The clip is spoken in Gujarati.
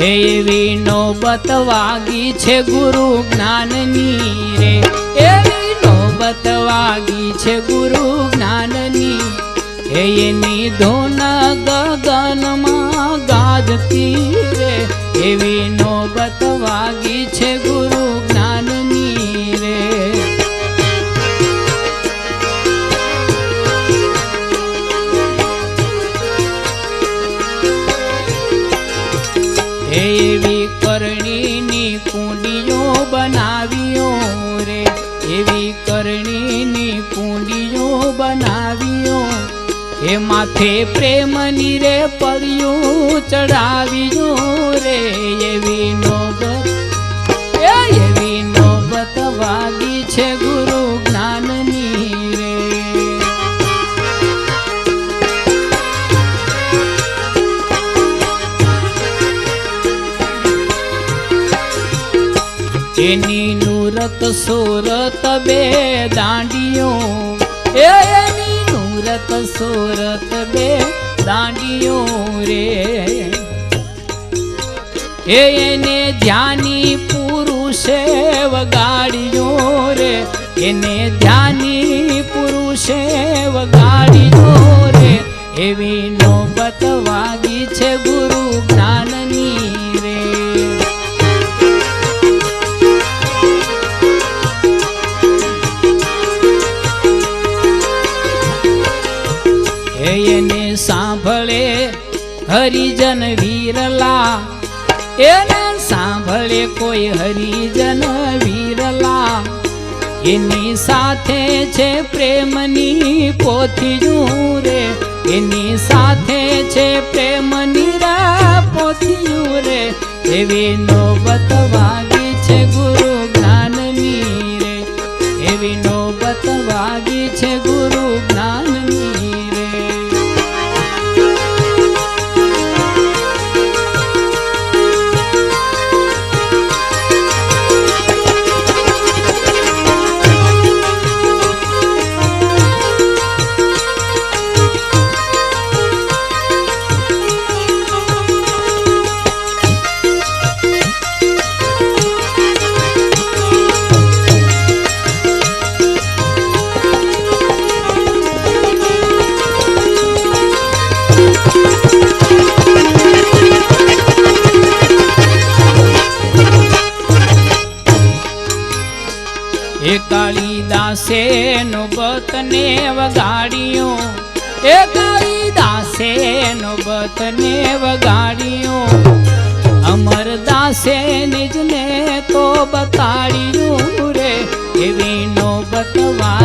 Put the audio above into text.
એવી નોબત વાગી છે ગુરુ જ્ઞાનની રે. એવી નોબત વાગી છે ગુરુ જ્ઞાનની. એની ધોન ગગનમાં ગાજતી રે. એવી નોબત વાગી છે કુંડીઓ બનાવ્યું. એ માથે પ્રેમની રે પડ્યું ચડાવ્યું રે. એવી નોબત એવી નોબત વાગી છે ગુરુ જ્ઞાનની રે. એની નુરત સુરત બે દાંડીઓ એ સુરત બે દાંડીઓ રે. એ એને ધ્યાની પુરુષે વગાડ્યો રે. એને ધ્યાની પુરુષે વગાડ્યો રે. એવી નોબત વાગી છે ગુરુ એને સાંભળે હરિજન વીરલા. એને સાંભળે કોઈ હરિજન વીરલા. એની સાથે છે પ્રેમની પોથીયું રે એની સાથે છે પ્રેમની પોથિયું રે એવી નોબત વાગી છે ગુરુ જ્ઞાનની રે. એવી નોબત વાગી છે એ કાળીદાસે નોબતને વગાડ્યો. એ કાળીદાસે નોબતને વગાડ્યો. અમરદાસે નિજને તો બતાડ્યું રે. એવી નોબત વા